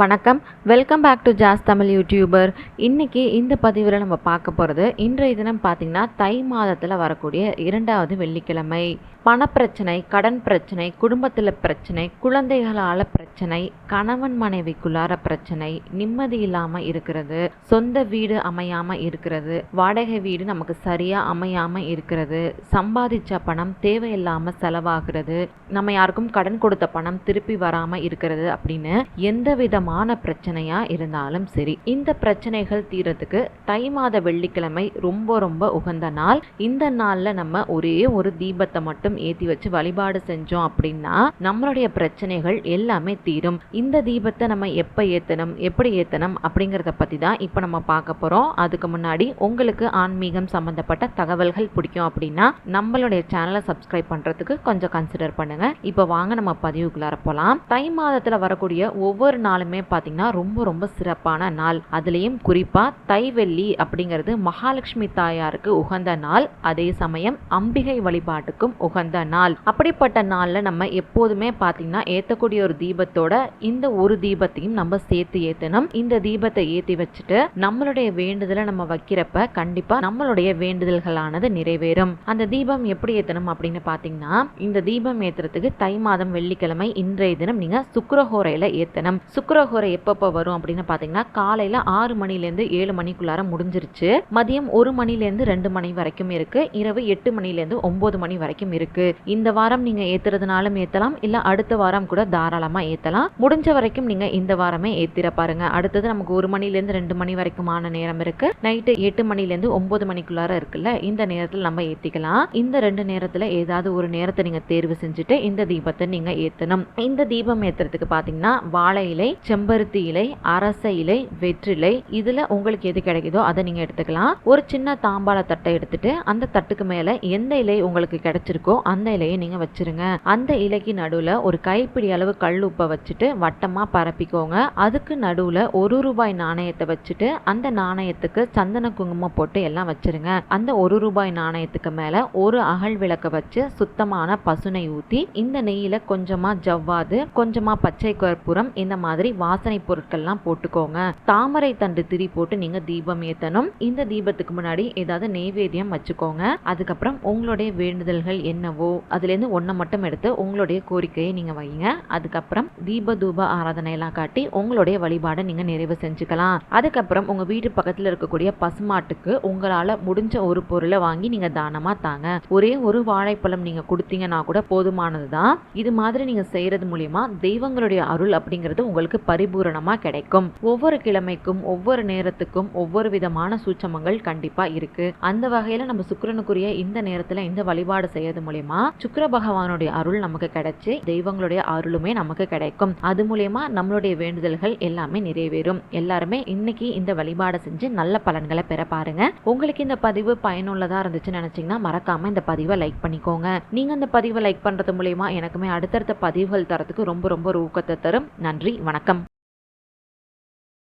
வணக்கம். Welcome back to Jass Tamil YouTuber இன்றைக்கி இந்த பதிவில் நம்ம பார்க்க போகிறது இன்றைய தினம் பார்த்திங்கன்னா தை மாதத்தில் வரக்கூடிய இரண்டாவது வெள்ளிக்கிழமை. பணப்பிரச்சனை கடன் பிரச்சனை குடும்பத்தில் பிரச்சனை குழந்தைகளால் பிரச்சனை கணவன் மனைவிக்குள்ளார பிரச்சனை நிம்மதி இல்லாமல் இருக்கிறது சொந்த வீடு அமையாமல் இருக்கிறது வாடகை வீடு நமக்கு சரியாக அமையாமல் இருக்கிறது சம்பாதிச்ச பணம் தேவையில்லாமல் செலவாகிறது நம்ம யாருக்கும் கடன் கொடுத்த பணம் திருப்பி வராமல் இருக்கிறது அப்படின்னு எந்த விதமான பிரச்சனையாக இருந்தாலும் சரி இந்த பிரச்சனைகள் தீரத்துக்கு தை மாத வெள்ளிக்கிழமை ரொம்ப ரொம்ப உகந்த நாள். இந்த நாளில் நம்ம ஒரே ஒரு தீபத்தை மட்டும் ஏற்றி வச்சு வழிபாடு செஞ்சோம் அப்படின்னா நம்மளுடைய பிரச்சனைகள் எல்லாமே தீரும். இந்த தீபத்தை நம்ம எப்போ ஏற்றணும் எப்படி ஏற்றணும் அப்படிங்கிறத பற்றி தான் இப்போ நம்ம பார்க்க போகிறோம் அதுக்கு முன்னாடி உங்களுக்கு ஆன்மீகம் சம்மந்தப்பட்ட தகவல்கள் பிடிக்கும் அப்படின்னா நம்மளுடைய சேனலை சப்ஸ்கிரைப் பண்ணுறதுக்கு கொஞ்சம் கன்சிடர் பண்ணுங்க. இப்போ வாங்க நம்ம பதிவுக்குள்ளார போகலாம் தை மாதத்தில் வரக்கூடிய ஒவ்வொரு நாளுமே எல்லாமே பார்த்தீங்கன்னா ரொம்ப ரொம்ப சிறப்பான நாள். அதுலேயும் குறிப்பாக தைவெள்ளி அப்படிங்கிறது மகாலட்சுமி தாயாருக்கு உகந்த நாள். அதே சமயம் அம்பிகை வழிபாட்டுக்கும் உகந்த நாள். அப்படிப்பட்ட நாளில் நம்ம எப்போதுமே பார்த்தீங்கன்னா ஏற்றக்கூடிய ஒரு தீபத்தோட இந்த ஒரு தீபத்தையும் நம்ம சேர்த்து ஏற்றணும் இந்த தீபத்தை ஏற்றி வச்சுட்டு நம்மளுடைய வேண்டுதலை நம்ம வைக்கிறப்ப கண்டிப்பாக நம்மளுடைய வேண்டுதல்களானது நிறைவேறும். அந்த தீபம் எப்படி ஏற்றணும் அப்படின்னு பார்த்தீங்கன்னா இந்த தீபம் ஏற்றுறதுக்கு தை மாதம் வெள்ளிக்கிழமை இன்றைய தினம் நீங்கள் சுக்கரஹோரையில் ஏற்றணும் சுக்கர சுக்கரஹோரை எப்பப்போ வரும் அப்படின்னு பார்த்தீங்கன்னா காலையில் ஆறு மணிலேருந்து ஏழு மணிக்குள்ளார முடிஞ்சிருச்சு. மதியம் ஒரு மணிலேருந்து ரெண்டு மணி வரைக்கும் இருக்கு. இரவு எட்டு மணிலேருந்து ஒம்பது மணி வரைக்கும் இருக்கு. இந்த வாரம் நீங்க ஏத்துறதுனாலும் ஏத்தலாம் இல்ல அடுத்த வாரம் கூட தாராளமா ஏத்தலாம். முடிஞ்ச வரைக்கும் நீங்க இந்த வாரமே ஏத்திர பாருங்க. அடுத்தது நமக்கு ஒரு மணிலேருந்து ரெண்டு மணி வரைக்குமான நேரம் இருக்கு. நைட்டு எட்டு மணிலேருந்து ஒன்பது மணிக்குள்ளார இருக்குல்ல இந்த நேரத்தில் நம்ம ஏத்திக்கலாம். இந்த ரெண்டு நேரத்தில் ஏதாவது ஒரு நேரத்தை நீங்க தேர்வு செஞ்சுட்டு இந்த தீபத்தை நீங்க ஏத்தணும். இந்த தீபம் ஏத்துறதுக்கு பாத்தீங்கன்னா வாழை இலை செம்பருத்தி இலை அரச இலை வெற்றிலை இதுல உங்களுக்கு எது கிடைக்குதோ அதை நீங்க எடுத்துக்கலாம். ஒரு சின்ன தாம்பாள தட்டை எடுத்துட்டு அந்த தட்டுக்கு மேல எந்த இலை உங்களுக்கு கிடைச்சிருக்கோ அந்த இலையை நீங்க வச்சிருங்க. அந்த இலைக்கு நடுவுல ஒரு கைப்பிடி அளவு கல் உப்பை வச்சுட்டு வட்டமா பரப்பிக்கோங்க. அதுக்கு நடுவுல ஒரு ரூபாய் நாணயத்தை வச்சுட்டு அந்த நாணயத்துக்கு சந்தன குங்குமம் போட்டு எல்லாம் வச்சிருங்க. அந்த ஒரு ரூபாய் நாணயத்துக்கு மேல ஒரு அகல் விளக்க வச்சு சுத்தமான பசுனை ஊத்தி இந்த நெய்யில கொஞ்சமா ஜவ்வாது கொஞ்சமா பச்சை கற்பூரம் இந்த மாதிரி வாசனை பொருட்கள்லாம் போட்டுக்கோங்க. தாமரை தண்டு திரி போட்டு நீங்க தீபம் ஏத்தணும். இந்த தீபத்துக்கு முன்னாடி ஏதாவது நெய்வேத்தியம் வச்சுக்கோங்க. அதுக்கப்புறம் உங்களுடைய வேண்டுதல்கள் என்னவோ அதுலேருந்து ஒன்றை மட்டும் எடுத்து உங்களுடைய கோரிக்கையை நீங்க வைங்க. அதுக்கப்புறம் தீப தூப ஆராதனை எல்லாம் காட்டி உங்களுடைய வழிபாடை நீங்க நிறைவு செஞ்சுக்கலாம். அதுக்கப்புறம் உங்க வீட்டு பக்கத்தில் இருக்கக்கூடிய பசுமாட்டுக்கு உங்களால முடிஞ்ச ஒரு பொருளை வாங்கி நீங்க தானமா தாங்க. ஒரே ஒரு வாழைப்பழம் நீங்க கொடுத்தீங்கன்னா கூட போதுமானது தான் இது மாதிரி நீங்க செய்யறது மூலியமா தெய்வங்களுடைய அருள் அப்படிங்கிறது உங்களுக்கு பரிபூரணமாக கிடைக்கும். ஒவ்வொரு கிழமைக்கும் ஒவ்வொரு நேரத்துக்கும் ஒவ்வொரு விதமான சூட்சமங்கள் கண்டிப்பாக இருக்கு. அந்த வகையில் நம்ம சுக்கிரனுக்குரிய இந்த நேரத்தில் இந்த வழிபாடு செய்யறது மூலியமா சுக்கர பகவானுடைய அருள் நமக்கு கிடைச்சி தெய்வங்களுடைய அருளுமே நமக்கு கிடைக்கும். அது மூலியமா நம்மளுடைய வேண்டுதல்கள் எல்லாமே நிறைவேறும். எல்லாருமே இன்னைக்கு இந்த வழிபாடை செஞ்சு நல்ல பலன்களை பெற பாருங்க. உங்களுக்கு இந்த பதிவு பயனுள்ளதா இருந்துச்சுன்னு நினைச்சீங்கன்னா மறக்காம இந்த பதிவை லைக் பண்ணிக்கோங்க. நீங்க இந்த பதிவை லைக் பண்றது மூலியமா எனக்குமே அடுத்தடுத்த பதிவுகள் தரத்துக்கு ரொம்ப ரொம்ப ஊக்கத்தை தரும். நன்றி வணக்கம்.